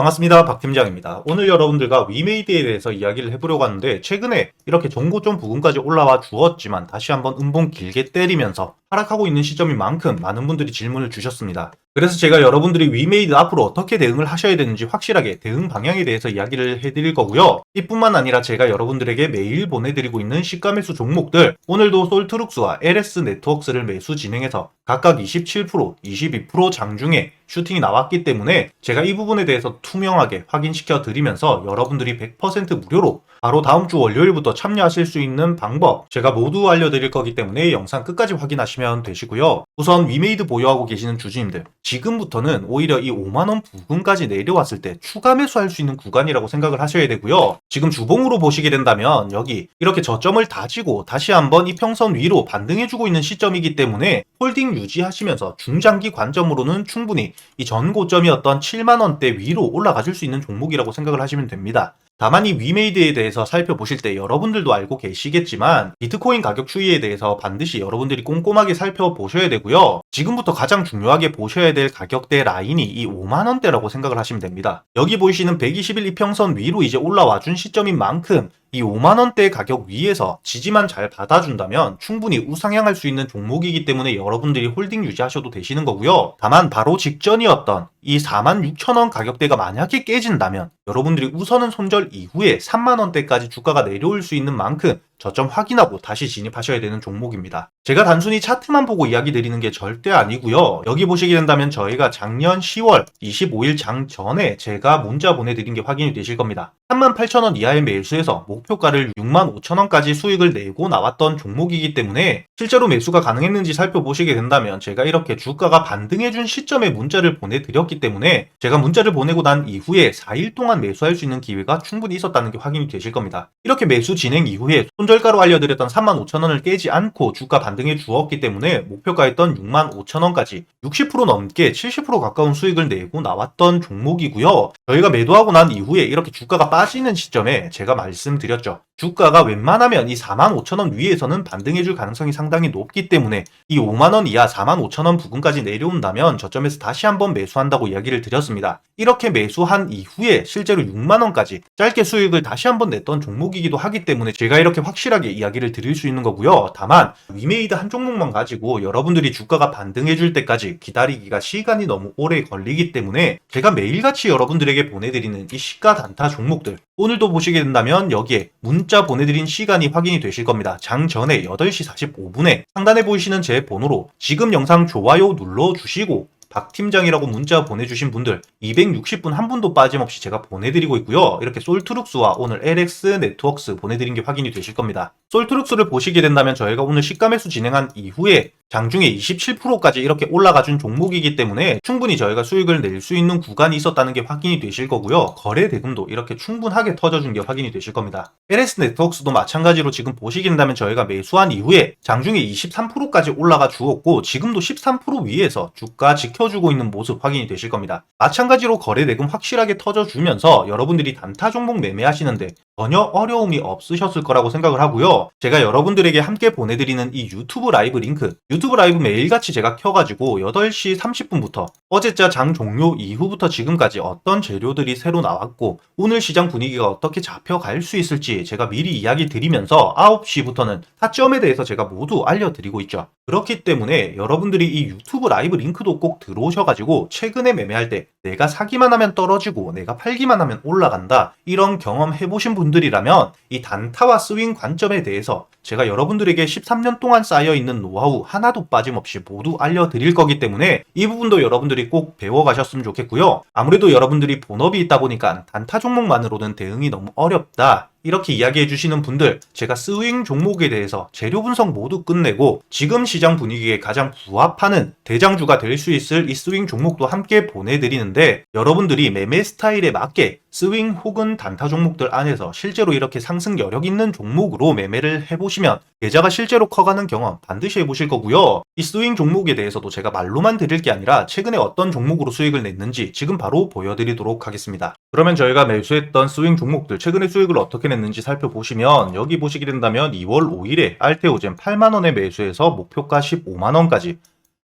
반갑습니다. 박 팀장입니다. 오늘 여러분들과 위메이드에 대해서 이야기를 해보려고 하는데 최근에 이렇게 정고점 부근까지 올라와 주었지만 다시 한번 음봉 길게 때리면서 하락하고 있는 시점인 만큼 많은 분들이 질문을 주셨습니다. 그래서 제가 여러분들이 위메이드 앞으로 어떻게 대응을 하셔야 되는지 확실하게 대응 방향에 대해서 이야기를 해드릴 거고요. 이뿐만 아니라 제가 여러분들에게 매일 보내드리고 있는 시가 매수 종목들 오늘도 솔트룩스와 LS 네트워크스를 매수 진행해서 각각 27%, 22% 장중에 슈팅이 나왔기 때문에 제가 이 부분에 대해서 투명하게 확인시켜 드리면서 여러분들이 100% 무료로 바로 다음 주 월요일부터 참여하실 수 있는 방법 제가 모두 알려드릴 거기 때문에 영상 끝까지 확인하시면 되시고요. 우선 위메이드 보유하고 계시는 주주님들 지금부터는 오히려 이 5만원 부근까지 내려왔을 때 추가 매수할 수 있는 구간이라고 생각을 하셔야 되고요. 지금 주봉으로 보시게 된다면 여기 이렇게 저점을 다지고 다시 한번 이 평선 위로 반등해주고 있는 시점이기 때문에 홀딩 유지하시면서 중장기 관점으로는 충분히 이 전 고점이었던 7만원대 위로 올라가 줄 수 있는 종목이라고 생각을 하시면 됩니다. 다만 이 위메이드에 대해서 살펴보실 때 여러분들도 알고 계시겠지만 비트코인 가격 추이에 대해서 반드시 여러분들이 꼼꼼하게 살펴보셔야 되고요. 지금부터 가장 중요하게 보셔야 될 가격대 라인이 이 5만원대라고 생각을 하시면 됩니다. 여기 보이시는 121 이평선 위로 이제 올라와 준 시점인 만큼 이 5만원대 가격 위에서 지지만 잘 받아준다면 충분히 우상향할 수 있는 종목이기 때문에 여러분들이 홀딩 유지하셔도 되시는 거고요. 다만 바로 직전이었던 이 4만 6천원 가격대가 만약에 깨진다면 여러분들이 우선은 손절 이후에 3만원대까지 주가가 내려올 수 있는 만큼 저점 확인하고 다시 진입하셔야 되는 종목입니다. 제가 단순히 차트만 보고 이야기 드리는 게 절대 아니고요. 여기 보시게 된다면 저희가 작년 10월 25일 장 전에 제가 문자 보내드린 게 확인이 되실 겁니다. 38,000원 이하의 매수해서 목 표가를 65,000원까지 수익을 내고 나왔던 종목이기 때문에 실제로 매수가 가능했는지 살펴보시게 된다면 제가 이렇게 주가가 반등해준 시점에 문자를 보내드렸기 때문에 제가 문자를 보내고 난 이후에 4일 동안 매수할 수 있는 기회가 충분히 있었다는 게 확인이 되실 겁니다. 이렇게 매수 진행 이후에 손절가로 알려드렸던 35,000원을 깨지 않고 주가 반등해 주었기 때문에 목표가였던 65,000원까지 60% 넘게 70% 가까운 수익을 내고 나왔던 종목이고요. 저희가 매도하고 난 이후에 이렇게 주가가 빠지는 시점에 제가 말씀드 렸죠. 주가가 웬만하면 이 45,000원 위에서는 반등해줄 가능성이 상당히 높기 때문에 이 5만원 이하 45,000원 부근까지 내려온다면 저점에서 다시 한번 매수한다고 이야기를 드렸습니다. 이렇게 매수한 이후에 실제로 6만원까지 짧게 수익을 다시 한번 냈던 종목이기도 하기 때문에 제가 이렇게 확실하게 이야기를 드릴 수 있는 거고요. 다만 위메이드 한 종목만 가지고 여러분들이 주가가 반등해줄 때까지 기다리기가 시간이 너무 오래 걸리기 때문에 제가 매일같이 여러분들에게 보내드리는 이 시가 단타 종목들 오늘도 보시게 된다면 여기에 문자 보내드린 시간이 확인이 되실 겁니다. 장 전에 8시 45분에 상단에 보이시는 제 번호로 지금 영상 좋아요 눌러주시고 박 팀장이라고 문자 보내주신 분들 260분 한 분도 빠짐없이 제가 보내드리고 있고요. 이렇게 솔트룩스와 오늘 LX 네트워크스 보내드린 게 확인이 되실 겁니다. 솔트룩스를 보시게 된다면 저희가 오늘 시가 매수 진행한 이후에 장중에 27%까지 이렇게 올라가 준 종목이기 때문에 충분히 저희가 수익을 낼 수 있는 구간이 있었다는 게 확인이 되실 거고요. 거래 대금도 이렇게 충분하게 터져준 게 확인이 되실 겁니다. LS 네트워크스도 마찬가지로 지금 보시게 된다면 저희가 매수한 이후에 장중에 23%까지 올라가 주었고 지금도 13% 위에서 주가 지켜주고 있는 모습 확인이 되실 겁니다. 마찬가지로 거래 대금 확실하게 터져주면서 여러분들이 단타 종목 매매하시는데 전혀 어려움이 없으셨을 거라고 생각을 하고요. 제가 여러분들에게 함께 보내드리는 이 유튜브 라이브 링크, 유튜브 라이브 매일같이 제가 켜가지고 8시 30분부터 어제자 장 종료 이후부터 지금까지 어떤 재료들이 새로 나왔고 오늘 시장 분위기가 어떻게 잡혀갈 수 있을지 제가 미리 이야기 드리면서 9시부터는 타점에 대해서 제가 모두 알려드리고 있죠. 그렇기 때문에 여러분들이 이 유튜브 라이브 링크도 꼭 들어오셔가지고 최근에 매매할 때 내가 사기만 하면 떨어지고 내가 팔기만 하면 올라간다 이런 경험 해보신 분들 이라면 이 단타와 스윙 관점에 대해서 제가 여러분들에게 13년 동안 쌓여있는 노하우 하나도 빠짐없이 모두 알려드릴 거기 때문에 이 부분도 여러분들이 꼭 배워가셨으면 좋겠고요. 아무래도 여러분들이 본업이 있다 보니까 단타 종목만으로는 대응이 너무 어렵다. 이렇게 이야기해 주시는 분들 제가 스윙 종목에 대해서 재료 분석 모두 끝내고 지금 시장 분위기에 가장 부합하는 대장주가 될 수 있을 이 스윙 종목도 함께 보내드리는데 여러분들이 매매 스타일에 맞게 스윙 혹은 단타 종목들 안에서 실제로 이렇게 상승 여력 있는 종목으로 매매를 해보시면 계좌가 실제로 커가는 경험 반드시 해보실 거고요. 이 스윙 종목에 대해서도 제가 말로만 드릴 게 아니라 최근에 어떤 종목으로 수익을 냈는지 지금 바로 보여드리도록 하겠습니다. 그러면 저희가 매수했던 스윙 종목들 최근에 수익을 어떻게 냈는지 살펴보시면 여기 보시게 된다면 2월 5일에 알테오젠 8만원에 매수해서 목표가 15만원까지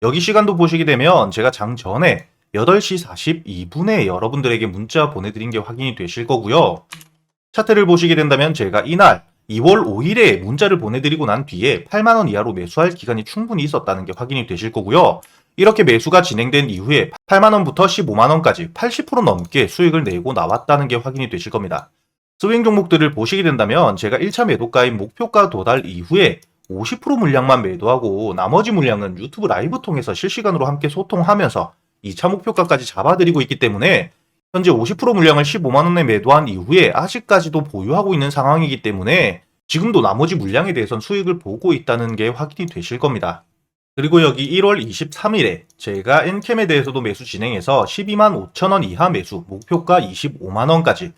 여기 시간도 보시게 되면 제가 장 전에 8시 42분에 여러분들에게 문자 보내드린 게 확인이 되실 거고요. 차트를 보시게 된다면 제가 이날 2월 5일에 문자를 보내드리고 난 뒤에 8만원 이하로 매수할 기간이 충분히 있었다는 게 확인이 되실 거고요. 이렇게 매수가 진행된 이후에 8만원부터 15만원까지 80% 넘게 수익을 내고 나왔다는 게 확인이 되실 겁니다. 스윙 종목들을 보시게 된다면 제가 1차 매도가인 목표가 도달 이후에 50% 물량만 매도하고 나머지 물량은 유튜브 라이브 통해서 실시간으로 함께 소통하면서 2차 목표가까지 잡아드리고 있기 때문에 현재 50% 물량을 15만원에 매도한 이후에 아직까지도 보유하고 있는 상황이기 때문에 지금도 나머지 물량에 대해선 수익을 보고 있다는 게 확인이 되실 겁니다. 그리고 여기 1월 23일에 제가 엔캠에 대해서도 매수 진행해서 12만 5천원 이하 매수, 목표가 25만원까지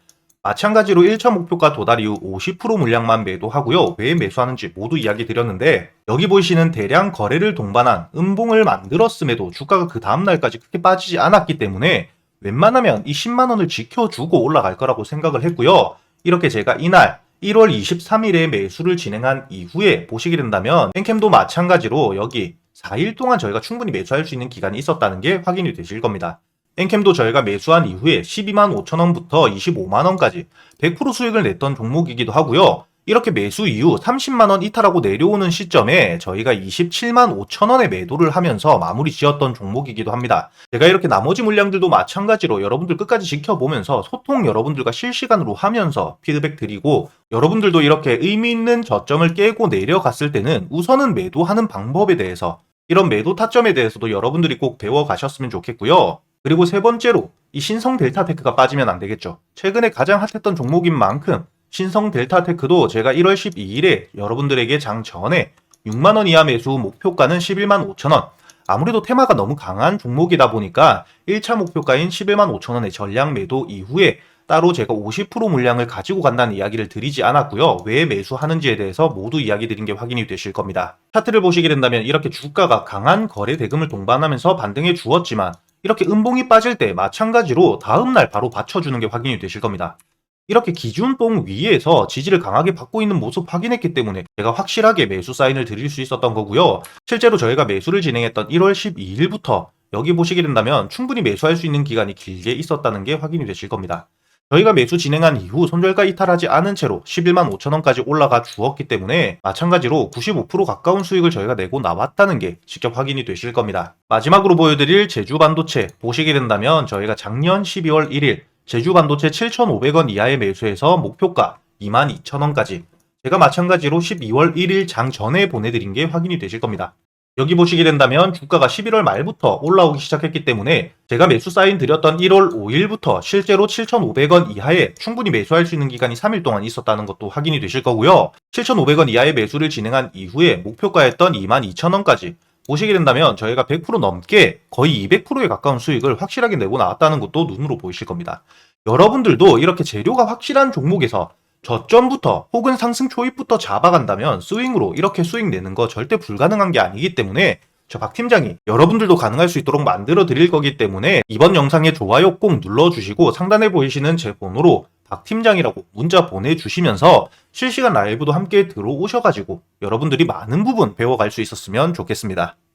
마찬가지로 1차 목표가 도달 이후 50% 물량만 매도하고요. 왜 매수하는지 모두 이야기 드렸는데 여기 보이시는 대량 거래를 동반한 음봉을 만들었음에도 주가가 그 다음날까지 크게 빠지지 않았기 때문에 웬만하면 이 10만원을 지켜주고 올라갈 거라고 생각을 했고요. 이렇게 제가 이날 1월 23일에 매수를 진행한 이후에 보시게 된다면 엔캠도 마찬가지로 여기 4일 동안 저희가 충분히 매수할 수 있는 기간이 있었다는 게 확인이 되실 겁니다. 엔캠도 저희가 매수한 이후에 12만 5천원부터 25만원까지 100% 수익을 냈던 종목이기도 하고요. 이렇게 매수 이후 30만원 이탈하고 내려오는 시점에 저희가 27만 5천원에 매도를 하면서 마무리 지었던 종목이기도 합니다. 제가 이렇게 나머지 물량들도 마찬가지로 여러분들 끝까지 지켜보면서 소통 여러분들과 실시간으로 하면서 피드백 드리고 여러분들도 이렇게 의미 있는 저점을 깨고 내려갔을 때는 우선은 매도하는 방법에 대해서 이런 매도 타점에 대해서도 여러분들이 꼭 배워가셨으면 좋겠고요. 그리고 세 번째로 이 신성 델타 테크가 빠지면 안 되겠죠. 최근에 가장 핫했던 종목인 만큼 신성 델타 테크도 제가 1월 12일에 여러분들에게 장 전에 6만원 이하 매수 목표가는 11만 5천원. 아무래도 테마가 너무 강한 종목이다 보니까 1차 목표가인 11만 5천원의 전량 매도 이후에 따로 제가 50% 물량을 가지고 간다는 이야기를 드리지 않았고요. 왜 매수하는지에 대해서 모두 이야기 드린 게 확인이 되실 겁니다. 차트를 보시게 된다면 이렇게 주가가 강한 거래 대금을 동반하면서 반등해 주었지만 이렇게 음봉이 빠질 때 마찬가지로 다음날 바로 받쳐주는 게 확인이 되실 겁니다. 이렇게 기준봉 위에서 지지를 강하게 받고 있는 모습 확인했기 때문에 제가 확실하게 매수 사인을 드릴 수 있었던 거고요. 실제로 저희가 매수를 진행했던 1월 12일부터 여기 보시게 된다면 충분히 매수할 수 있는 기간이 길게 있었다는 게 확인이 되실 겁니다. 저희가 매수 진행한 이후 손절가 이탈하지 않은 채로 11만 5천원까지 올라가 주었기 때문에 마찬가지로 95% 가까운 수익을 저희가 내고 나왔다는 게 직접 확인이 되실 겁니다. 마지막으로 보여드릴 제주 반도체 보시게 된다면 저희가 작년 12월 1일 제주 반도체 7,500원 이하의 매수해서 목표가 22,000원까지 제가 마찬가지로 12월 1일 장 전에 보내드린 게 확인이 되실 겁니다. 여기 보시게 된다면 주가가 11월 말부터 올라오기 시작했기 때문에 제가 매수 사인 드렸던 1월 5일부터 실제로 7,500원 이하에 충분히 매수할 수 있는 기간이 3일 동안 있었다는 것도 확인이 되실 거고요. 7,500원 이하의 매수를 진행한 이후에 목표가였던 22,000원까지 보시게 된다면 저희가 100% 넘게 거의 200%에 가까운 수익을 확실하게 내고 나왔다는 것도 눈으로 보이실 겁니다. 여러분들도 이렇게 재료가 확실한 종목에서 저점부터 혹은 상승 초입부터 잡아간다면 스윙으로 이렇게 수익 내는 거 절대 불가능한 게 아니기 때문에 저 박 팀장이 여러분들도 가능할 수 있도록 만들어 드릴 거기 때문에 이번 영상에 좋아요 꼭 눌러주시고 상단에 보이시는 제 번호로 박 팀장이라고 문자 보내주시면서 실시간 라이브도 함께 들어오셔가지고 여러분들이 많은 부분 배워갈 수 있었으면 좋겠습니다.